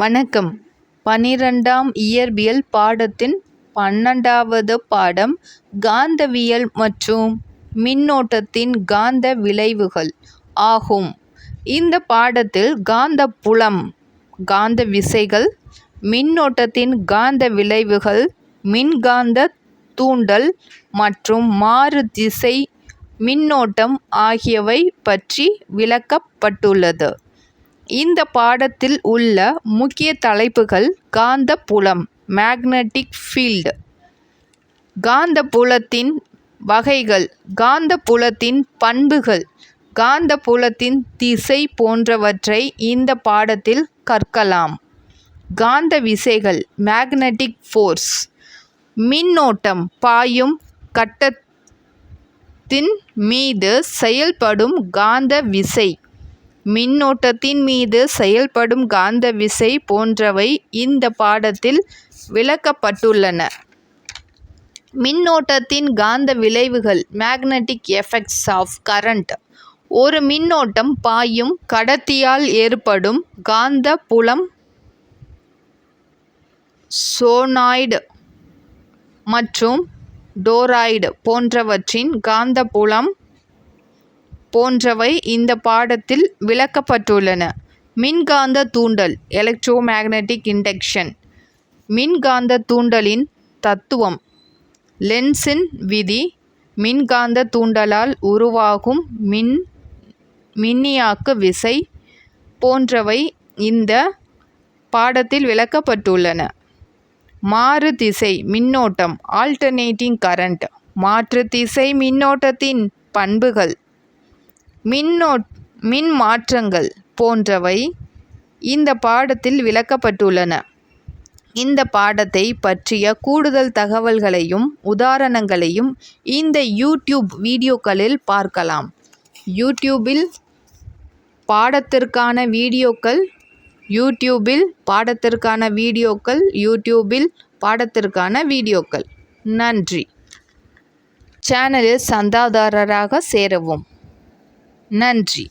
வணக்கம். பனிரெண்டாம் இயற்பியல் பாடத்தின் பன்னெண்டாவது பாடம் காந்தவியல் மற்றும் மின்னோட்டத்தின் காந்த விளைவுகள் ஆகும். இந்த பாடத்தில் காந்த புலம் காந்த விசைகள் மின்னோட்டத்தின் காந்த விளைவுகள் மின்காந்த தூண்டல் மற்றும் மாறு திசை மின்னோட்டம் ஆகியவை பற்றி விளக்கப்பட்டுள்ளது. இந்த பாடத்தில் உள்ள முக்கிய தலைப்புகள் காந்தப்புலம் மேக்னெட்டிக் காந்த புலத்தின் வகைகள் காந்தப்புலத்தின் பண்புகள் காந்தப்புலத்தின் திசை போன்றவற்றை இந்த பாடத்தில் கற்கலாம். காந்த விசைகள் மேக்னெட்டிக் ஃபோர்ஸ் மின்னோட்டம் பாயும் கட்டத்தின் மீது செயல்படும் காந்த விசை. மின்னோட்டத்தின் மீது செயல்படும் காந்த விசை போன்றவை இந்த பாடத்தில் விளக்கப்பட்டுள்ளன. மின்னோட்டத்தின் காந்த விளைவுகள் மேக்னெட்டிக் எஃபெக்ட்ஸ் ஆஃப் கரண்ட் ஒரு மின்னோட்டம் பாயும் கடத்தியால் ஏற்படும் காந்த புலம் சோனாய்டு மற்றும் டோராய்டு போன்றவற்றின் காந்தப்புலம் போன்றவை இந்த பாடத்தில் விளக்கப்பட்டுள்ளன. மின்காந்த தூண்டல் எலக்ட்ரோ மேக்னட்டிக் இண்டக்ஷன் மின்காந்த தூண்டலின் தத்துவம் லென்ஸின் விதி மின்காந்த தூண்டலால் உருவாகும் மின் மின்னியாக்கு விசை போன்றவை இந்த பாடத்தில் விளக்கப்பட்டுள்ளன. மாறு திசை மின்னோட்டம் ஆல்டர்னேட்டிங் கரண்ட் மாற்று திசை மின்னோட்டத்தின் பண்புகள். மின்னோ மாற்றங்கள் போன்றவை இந்த பாடத்தில் விளக்கப்பட்டுள்ளன. இந்த பாடத்தை பற்றிய கூடுதல் தகவல்களையும் உதாரணங்களையும் இந்த யூடியூப் வீடியோக்களில் பார்க்கலாம். யூடியூபில் பாடத்திற்கான வீடியோக்கள் யூடியூபில் பாடத்திற்கான வீடியோக்கள் யூடியூபில் பாடத்திற்கான வீடியோக்கள். நன்றி. சேனலில் சந்தாதாரராக சேரவும். நன்றி.